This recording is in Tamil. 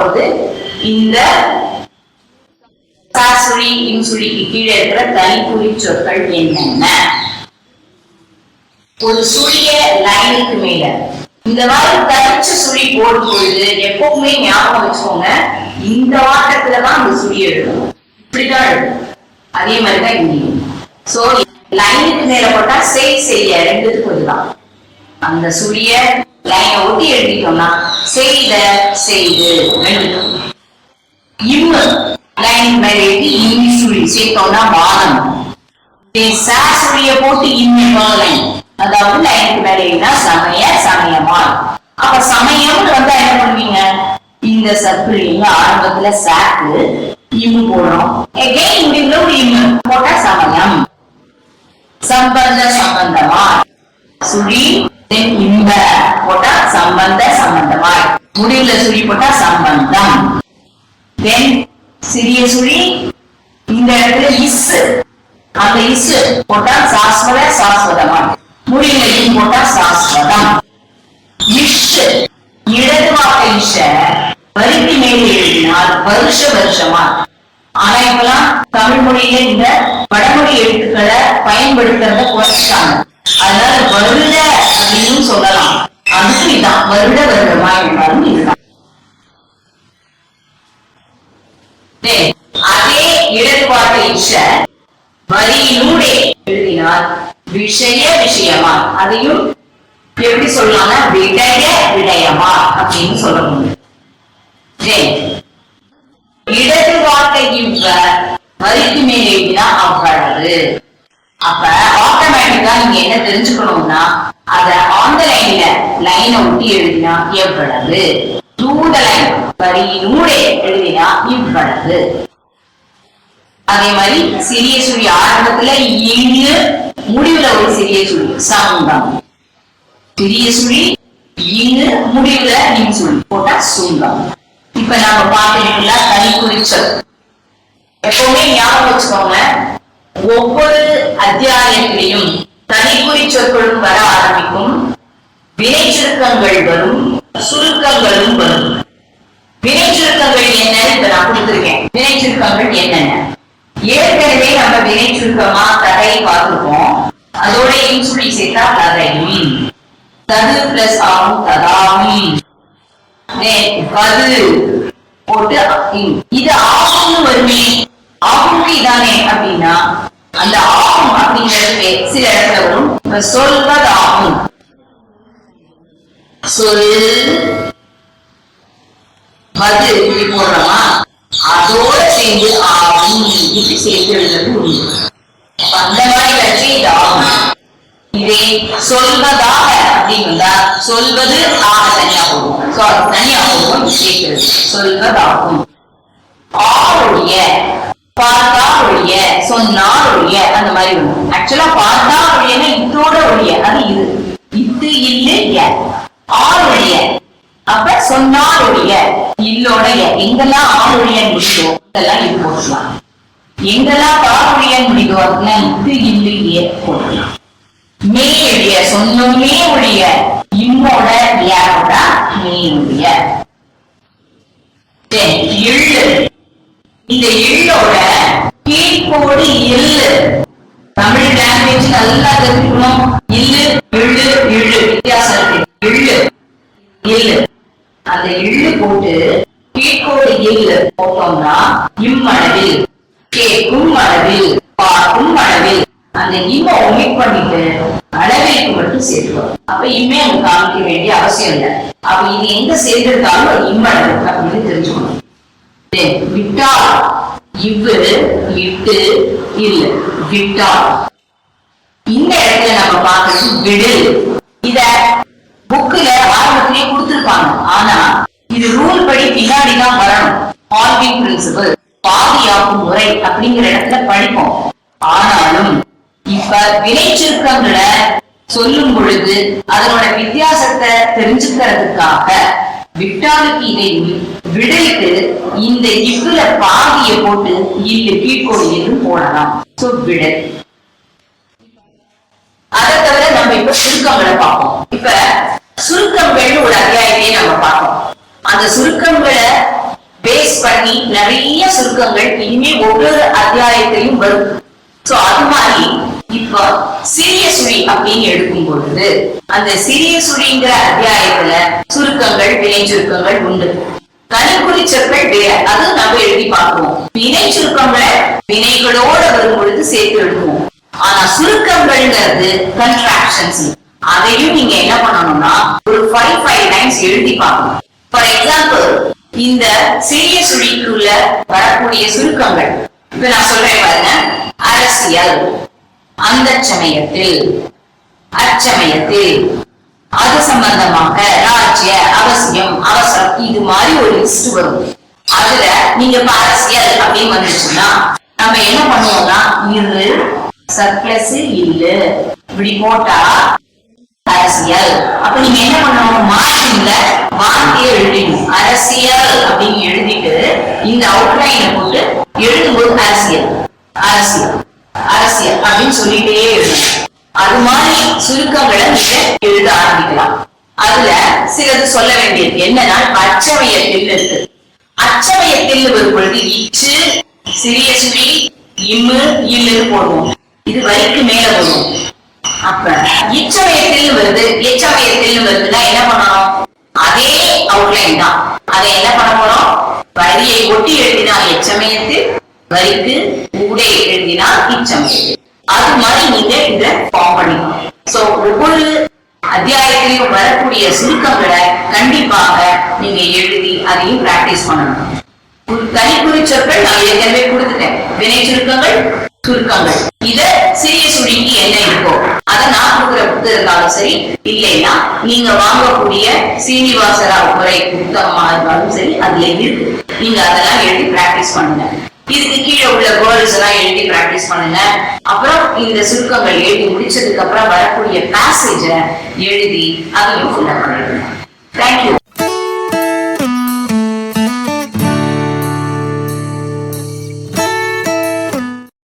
போறது. இந்த சாசுழி இன்சுழிக்கு கீழே இருக்கிற தனிக்குறி சொற்கள் என்னென்ன? ஒரு சுழிய லைனுக்கு மேல. இந்த மாதிரி தனிச்ச சுழி போடும் பொழுது எப்பவுமே ஞாபகம் வச்சுக்கோங்க இந்த வாட்டத்துல தான் அந்த சுழி எழுதணும். இப்படிதான் எழுதணும். அதே மாதிரிதான் இங்கேயும். சோ லைனுக்கு மேல போட்டா செய் செய்ய ரெண்டுத்துக்கு இதுதான். அந்த சுழிய லைனை ஒட்டி எழுதிட்டோம்னா செய்த செய்து ரெண்டுத்துக்கும் இம்மு லைன் மேல எழுதி இம்மி சுழி சேர்த்தோம்னா வாதம். சாசுடைய போட்டு இன்னும் லைன் அதாவது லைனுக்கு மேல எழுதினா சமய சமயமா அப்ப சமயம்னு வந்தா என்ன பண்ணுவீங்க? இந்த சர்க்கிள் எங்க ஆரம்பத்துல சாக்கு இம்மு போடுறோம் எகைன் முடிவுல ஒரு இம்மு போட்டா சமயம். சம்பந்த சம்பந்தமா சுழி இன்ப போட்டா சம்பந்த சம்பந்தமாய். முடிவுல சுழி போட்டா சம்பந்தம். தென் சிறிய சுழி இந்த இடத்துல இஸ். அந்த இஸ் போட்டா சாஸ்வத சாஸ்வதமாய். முடிவுல இன் போட்டா சாஸ்வதம். இஷ் இடது வாக்க இஷ வரிக்கு மேலே எழுதினால் வருஷ வருஷமா ஆனா இப்பெல்லாம் தமிழ் மொழியில இந்த வடமொழி எழுத்துக்களை பயன்படுத்துறத குறைச்சிட்டாங்க. அதனால வருட அப்படின்னு சொல்லலாம். அதுக்கு இதான் வருட வருடமா என்றாலும் இதுதான். அதே இடர்பாட்டை இஷ வரியிலூடே எழுதினால் விஷய விஷயமா. அதையும் எப்படி சொல்லலாம்னா விடய விடயமா அப்படின்னு சொல்ல முடியும் இடது வார்த்தை இவ்வ வரிக்கு மேல் எழுதினா அவ்வளவு. அப்ப ஆட்டோமேட்டிக்கா நீங்க என்ன தெரிஞ்சுக்கணும்னா அத ஆன் த லைன்ல லைனை ஒட்டி எழுதினா எவ்வளவு? டூ த லைன் வரியினூடே எழுதினா இவ்வளவு? அதே மாதிரி சிறிய சுழி ஆரம்பத்துல இங்கு முடிவுல ஒரு சிறிய சுழி சங்கம் சிறிய சுழி இங்கு முடிவுல நீங்க சுழி போட்டா சுங்கம் இப்ப நாம பார்த்துக்கிட்டா தனி குறிச்சல். எப்பவுமே ஞாபகம் வச்சுக்கோங்க ஒவ்வொரு அத்தியாயத்திலையும் தனிக்குறி சொற்களும் வர ஆரம்பிக்கும். வினை சுருக்கங்கள் வரும் சுருக்கங்களும் வரும். வினை சுருக்கங்கள் என்னன்னு இப்ப நான் கொடுத்திருக்கேன். வினை சுருக்கங்கள் என்னென்ன? ஏற்கனவே நம்ம வினை சுருக்கமா தடை பார்த்துருக்கோம். அதோட இன்சுலி சேர்த்தா ததையும் தது பிளஸ் ஆகும் ததாமி பது போட்டு இது ஆகும்னு வருமே. ஆகும்க்கு இதானே அப்படின்னா அந்த ஆகும் அப்படிங்கிறது சில இடத்துல வரும் சொல்வதாகும் சொல் வது இப்படி போடுறோமா அதோட சேர்ந்து ஆகும் இப்படி சேர்த்து எழுதுறது உண்டு அந்த மாதிரி வச்சு இது ஆகும். இதே சொல்வதாக அப்படின்னா சொல்வது ஆக தனியா போகும். தனியா போகும் சேர்க்கிறது சொல்வதாகும் ஆளுடைய பார்த்தா ஒழிய சொன்னால் ஒழிய அந்த மாதிரி வரும் ஆக்சுவலா பார்த்தா ஒழியனா இத்தோட ஒழிய. அது இது. இத்து இல்லு ஆள் ஒழிய. அப்ப சொன்னால் ஒழிய. இல்லோட எங்கெல்லாம் ஆள் ஆளுடைய முடிச்சோ இதெல்லாம் இது போட்டுக்கலாம். எங்கெல்லாம் தாளுடைய முடிக்கோ அப்படின்னா இத்து இல்லு ஏ போட்டுக்கலாம். மே ஒழிய. சொன்னோமே ஒழிய. இம்மோட யாரோட மே ஒழிய. எள்ளு இந்த எள்ளோட கீழ்கோடு போட்டு போட்டோம்னா இம்மளவில் கேட்கும் அளவில் பார்க்கும் அளவில் அந்த இம்ம ஒமிட் பண்ணிட்டு அளவிற்கு மட்டும் அப்ப இம்மே அவங்க காமிக்க வேண்டிய அவசியம் இல்லை. அப்ப இது எங்க சேர்ந்திருந்தாலும் இம்மளவு அப்படின்னு தெரிஞ்சுக்கணும். விட்டா இவ்வு இட்டு இல்ல இந்த இடத்துல நம்ம பார்க்கறது விடு. இத புக்ல ஆரம்பத்திலேயே கொடுத்திருப்பாங்க. ஆனா பாதி பிரின்சிபல் பாதியாக்கும் முறை அப்படிங்கிற இடத்துல படிப்போம். ஆனாலும் இப்ப வினைச்சுருக்கங்களை சொல்லும் பொழுது அதனோட வித்தியாசத்தை தெரிஞ்சுக்கிறதுக்காக விட்டாலுக்கு இதையும் விடைக்கு இந்த இவ்வுல பாதியை போட்டு இல்லு கீழ்கோடு என்று போடலாம். சோ விடை. அதை தவிர நம்ம இப்ப சுருக்கங்களை பார்ப்போம். இப்ப சுருக்கங்கள்னு ஒரு அத்தியாயத்தையே நம்ம பார்ப்போம். அந்த சுருக்கங்களை பேஸ் பண்ணி நிறைய சுருக்கங்கள் இனிமே ஒவ்வொரு அத்தியாயத்தையும் வரும். சோ அது மாதிரி இப்ப சிறிய சுழி அப்படின்னு எடுக்கும் பொழுது அந்த சிறிய சுழிங்கிற அத்தியாயத்துல சுருக்கங்கள் வினை சுருக்கங்கள் உண்டு. கணிக்குறி சொற்கள் வேற அது நம்ம எழுதி பார்ப்போம் வினை சுருக்கங்களை வினைகளோட வரும் பொழுது சேர்த்து எழுதுவோம். ஆனா சுருக்கங்கள்ங்கிறது கன்ட்ராக்ஷன்ஸ் அதையும் நீங்க என்ன பண்ணணும்னா ஒரு ஃபைவ் ஃபைவ் லைன்ஸ் எழுதி பார்க்கணும். ஃபார் எக்ஸாம்பிள் இந்த சிறிய சுழிக்குள்ள வரக்கூடிய சுருக்கங்கள். இப்ப நான் சொல்றேன் பாருங்க. அரசியல். அந்த சமயத்தில் அச்சமயத்தில் அது சம்பந்தமாக ராஜ்ய அவசியம் அவசரம் இது மாதிரி ஒரு லிஸ்ட் வரும். அதுல நீங்க இப்ப அரசியல் அப்படின்னு வந்துச்சுன்னா நம்ம என்ன பண்ணுவோம்னா இரு சர்ப்ளஸ் இல்லு. இப்படி போட்டா அரசியல். அப்ப நீங்க என்ன பண்ணணும்? மார்க்கிங்ல வார்த்தையை எழுதிடும் அரசியல். இந்த அவுட்லைனை போட்டு எழுதும்போது அரசியல். அரசியல். அரசியல் அப்படின்னு சொல்லிட்டே எழுதணும். அது மாதிரி சுருக்கங்களை நீங்க எழுத ஆரம்பிக்கலாம். அதுல சிலது சொல்ல வேண்டியது என்னன்னா அச்சமயத்தில் இருக்கு. அச்சமயத்தில் வரும் பொழுது இச்சு சிறிய சுழி இம்மு இல்லுன்னு போடுவோம். இது வரிக்கு மேல வரும் அப்ப இச்சமயத்தில் வருது எச்சமயத்தில் வருதுன்னா என்ன பண்ணணும்? அதே அவுட்லைன் தான். அதை என்ன பண்ண போறோம்? வரியை ஒட்டி எழுதினால் எச்சமயத்தில் வரிக்கு ஊடே எழுதினால் இச்சமயத்தில். அது மாதிரி நீங்க இந்த ஃபார்ம் பண்ணிக்கணும் சோ ஒவ்வொரு அத்தியாயத்திலையும் வரக்கூடிய சுருக்கங்களை கண்டிப்பாக நீங்க எழுதி அதையும் பிராக்டிஸ் பண்ணணும். தனிக்குறி சொற்கள் நான் ஏற்கனவே கொடுத்துட்டேன். வினை சுருக்கங்கள் சுருக்கங்கள். இத சிறிய சுருங்கி என்ன இருக்கோ அதை நான் இருந்தாலும் சரி இல்லைன்னா நீங்க வாங்கக்கூடிய சீனிவாசராவ் முறை புத்தகமா இருந்தாலும் சரி அதுல இருக்கு. நீங்க அதெல்லாம் எழுதி பிராக்டிஸ் பண்ணுங்க. இதுக்கு கீழே உள்ள வேர்ட்ஸ் எல்லாம் எழுதி பிராக்டிஸ் பண்ணுங்க. அப்புறம் இந்த சுருக்கங்கள் எழுதி முடிச்சதுக்கு அப்புறம் வரக்கூடிய பேசேஜ எழுதி அதையும் ஃபுல்லா பண்ணிடுங்க. தேங்க்யூ